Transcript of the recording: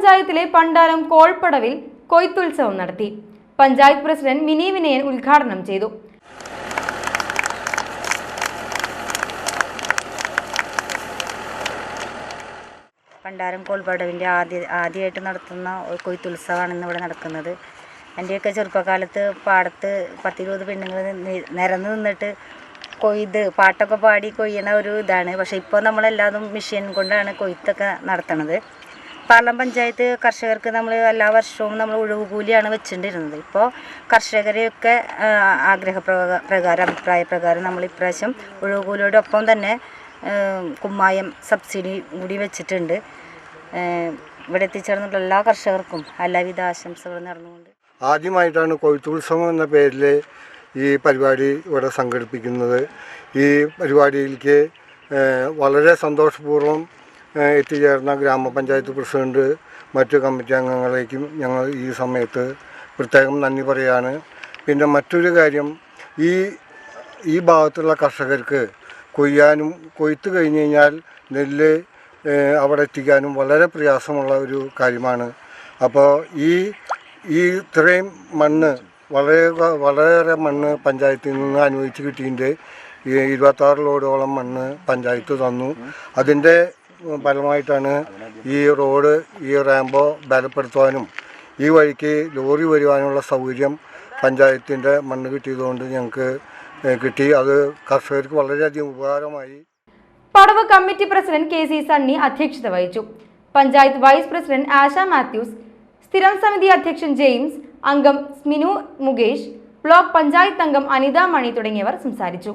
പഞ്ചായത്തിലെ പണ്ടാരം കോൾപ്പടവിൽ കൊയ്ത്തുത്സവം നടത്തി. പഞ്ചായത്ത് പ്രസിഡന്റ് മിനി വിനയൻ ഉദ്ഘാടനം ചെയ്തു. പണ്ടാരം കോൾപ്പടവിന്റെ ആദ്യ ആദ്യമായിട്ട് നടത്തുന്ന കൊയ്ത്തുത്സവമാണ് ഇന്ന് ഇവിടെ നടക്കുന്നത്. എന്റെയൊക്കെ ചെറുപ്പകാലത്ത് പാടത്ത് പത്തിരുപത് പെണ്ണുങ്ങൾ നിരന്ന് നിന്നിട്ട് കൊയ്ത് പാട്ടൊക്കെ പാടി കൊയ്യണ ഒരു ഇതാണ്. പക്ഷേ ഇപ്പോൾ നമ്മളെല്ലാതും മെഷീൻ കൊണ്ടാണ് കൊയ്ത്തൊക്കെ നടത്തണത്. പാർലം പഞ്ചായത്ത് കർഷകർക്ക് നമ്മൾ എല്ലാ വർഷവും നമ്മൾ ഒഴിവ് കൂലിയാണ് വെച്ചിട്ടിരുന്നത് ഇപ്പോൾ കർഷകരെയൊക്കെ ആഗ്രഹ പ്രകാരം അഭിപ്രായ പ്രകാരം നമ്മൾ ഇപ്രാവശ്യം ഒഴിവ് കൂലിയോടൊപ്പം തന്നെ കുമ്മായം സബ്സിഡി കൂടി വെച്ചിട്ടുണ്ട്. ഇവിടെ എത്തിച്ചേർന്നിട്ടുള്ള എല്ലാ കർഷകർക്കും എല്ലാവിധ ആശംസകളും നേർന്നുകൊണ്ട്. ആദ്യമായിട്ടാണ് കൊയ്ത്തുത്സവം എന്ന പേരിൽ ഈ പരിപാടി ഇവിടെ സംഘടിപ്പിക്കുന്നത്. ഈ പരിപാടിയിലേക്ക് വളരെ സന്തോഷപൂർവം എത്തിച്ചേർന്ന ഗ്രാമപഞ്ചായത്ത് പ്രസിഡന്റ് മറ്റു കമ്മിറ്റി അംഗങ്ങളേക്കും ഞങ്ങൾ ഈ സമയത്ത് പ്രത്യേകം നന്ദി പറയാണ്. പിന്നെ മറ്റൊരു കാര്യം ഈ ഈ ഭാഗത്തുള്ള കർഷകർക്ക് കൊയ്യാനും കൊയ്ത്ത് കഴിഞ്ഞ് കഴിഞ്ഞാൽ നെല്ല് അവിടെ എത്തിക്കാനും വളരെ പ്രയാസമുള്ള ഒരു കാര്യമാണ്. അപ്പോൾ ഈ ഈ ഇത്രയും മണ്ണ് വളരെ വളരെയേറെ മണ്ണ് പഞ്ചായത്തിൽ നിന്ന് അനുവദിച്ച് കിട്ടിയിട്ടുണ്ട്. ഈ ഇരുപത്താറ് ലോഡോളം മണ്ണ് പഞ്ചായത്ത് തന്നു. അതിന്റെ ഫലമായിട്ടാണ് ഈ റോഡ് ഈ റാമ്പോ ബലപ്പെടുത്തുവാനും ഈ വഴിക്ക് ലോറി വരുവാനുള്ള സൗകര്യം പഞ്ചായത്തിന്റെ മണ്ണ് കിട്ടിയതുകൊണ്ട് ഞങ്ങൾക്ക് കിട്ടി. അത് കർഷകർക്ക് വളരെയധികം ഉപകാരമായി. പടവ് committee president K C Sunny അധ്യക്ഷത വഹിച്ചു. പഞ്ചായത്ത് വൈസ് പ്രസിഡന്റ് ആശ മാത്യൂസ് സ്ഥിരം സമിതി അധ്യക്ഷൻ ജെയിംസ് അംഗം സ്മിനു മുകേഷ് ബ്ലോക്ക് പഞ്ചായത്ത് അംഗം അനിത മണി തുടങ്ങിയവർ സംസാരിച്ചു.